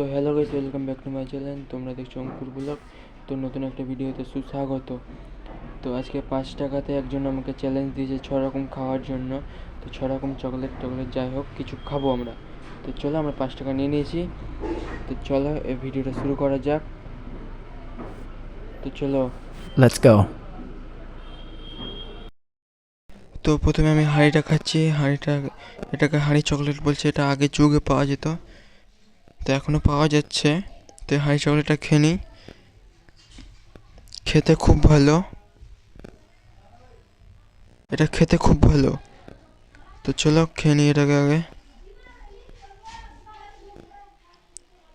So hello guys welcome back to my channel তোমরা দেখছ অঙ্কুর blog. তো নতুন একটা ভিডিওতে সুস্বাগত। তো আজকে পাঁচ টাকাতে একজন আমাকে চ্যালেঞ্জ দিয়েছে ছ রকম খাওয়ার জন্য। তো ছ রকম চকলেট টকলেট যাই হোক কিছু খাব আমরা। তো চলো আমরা পাঁচ টাকা নিয়ে নিয়েছি। তো চলো এই ভিডিওটা শুরু করা যাক। তো চলো। Let's go. তো প্রথমে আমি হাঁড়িটা খাচ্ছি। হাঁড়িটা এটাকে হাঁড়ি চকলেট বলছে এটা আগে যুগে পাওয়া যেত। তো এখনও পাওয়া যাচ্ছে। তো হাই চকলেটটা খেয়ে নিই। খেতে খুব ভালো। এটা খেতে খুব ভালো। তো চলো খেয়ে নিই এটাকে আগে।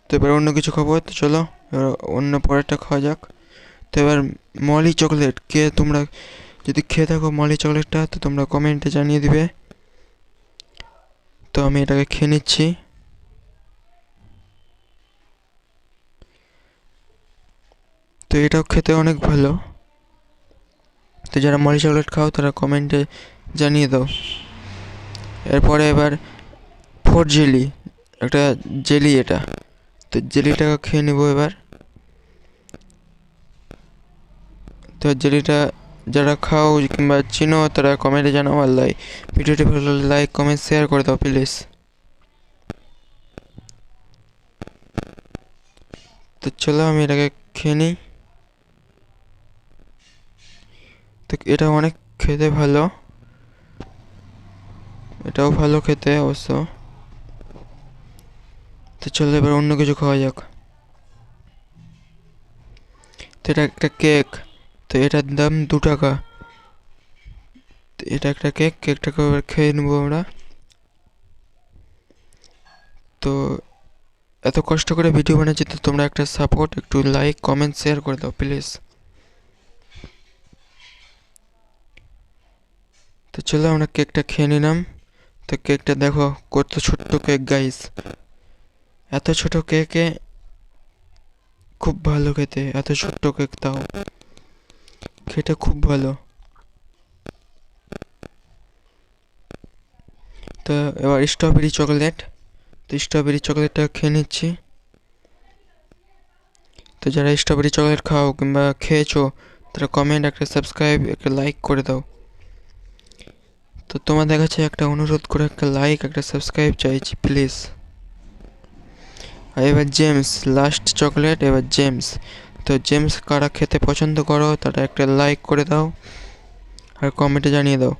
তো এবার অন্য কিছু খাব। তো চলো, এবার অন্য পরেরটা খাওয়া যাক। তো এবার মলি চকলেট কে তোমরা যদি খেয়ে থাকো মলি চকলেটটা, তো তোমরা কমেন্টে জানিয়ে দিবে। তো আমি এটাকে খেয়ে নিচ্ছি। তো এটাও খেতে অনেক ভালো। তো যারা মলি চকলেট খাও, তারা কমেন্টে জানিয়ে দাও। এরপরে এবার ফোর জেলি, একটা জেলি এটা। তো জেলিটাকে খেয়ে নেব এবার। তো জেলিটা যারা খাও কিংবা চিনো, তারা কমেন্টে জানাও আর লাইক ভিডিওটি ভালো লাইক, কমেন্ট, শেয়ার করে দাও, প্লিজ। তো চলো আমি এটাকে খেয়ে নিই। তো এটা অনেক খেতে ভালো। এটাও ভালো খেতে অবশ্য। তো চলো এবার অন্য কিছু খাওয়া যাক। তো এটা একটা কেক। তো এটার দাম দু টাকা। এটা একটা কেক কেকটাকে এবার খেয়ে নেব আমরা। তো এত কষ্ট করে ভিডিও বানাচ্ছি তো তোমরা একটা সাপোর্ট, একটু লাইক, কমেন্ট, শেয়ার করে দাও, প্লিজ। তো চলো আমরা কেকটা খেয়ে নিলাম। তো কেকটা দেখো কত ছোট্ট কেক গাইস এত ছোট কেকে খুব ভালো খেতে, এত ছোট্ট কেক তাও। খেতে খুব ভালো। তো এবার স্ট্রবেরি চকলেট তো স্ট্রবেরি চকলেটটা খেয়ে নিচ্ছি। তো যারা স্ট্রবেরি চকলেট খাও কিংবা খেয়েছো, তারা কমেন্ট একটা সাবস্ক্রাইব একটা লাইক করে দাও। তো তোমাদের কাছে একটা অনুরোধ করে একটা লাইক একটা সাবস্ক্রাইব চাইছি প্লিজ আর এবার জেমস লাস্ট চকলেট এবার জেমস তো জেমস কারা খেতে পছন্দ করো, তারা একটা লাইক করে দাও আর কমেন্টে জানিয়ে দাও।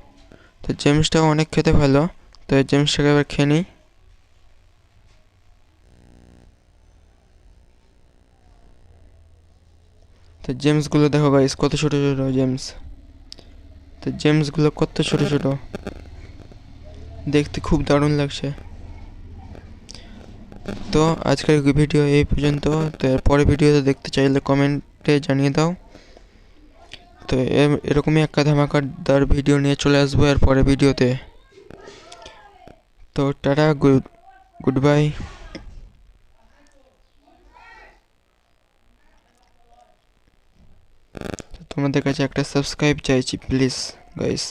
তো জেমসটাও অনেক খেতে ভালো, তো জেমসটাকে এবার খেয়ে নিই। তো জেমসগুলো দেখো গাইস কত ছোটো ছোটো জেমস তো জেমসগুলো কত ছোট ছোট? দেখতে খুব দারুণ লাগছে। তো আজকের ভিডিও এই পর্যন্ত। তো এর পরের ভিডিওতে দেখতে চাইলে কমেন্টে জানিয়ে দাও। তো এরকমই একটা ধামাকাদার ভিডিও নিয়ে চলে আসব এর পরের ভিডিওতে। তো টাটা, গুড গুড বাই। তোমাদের কাছে একটা সাবস্ক্রাইব চাইছি প্লিজ গাইস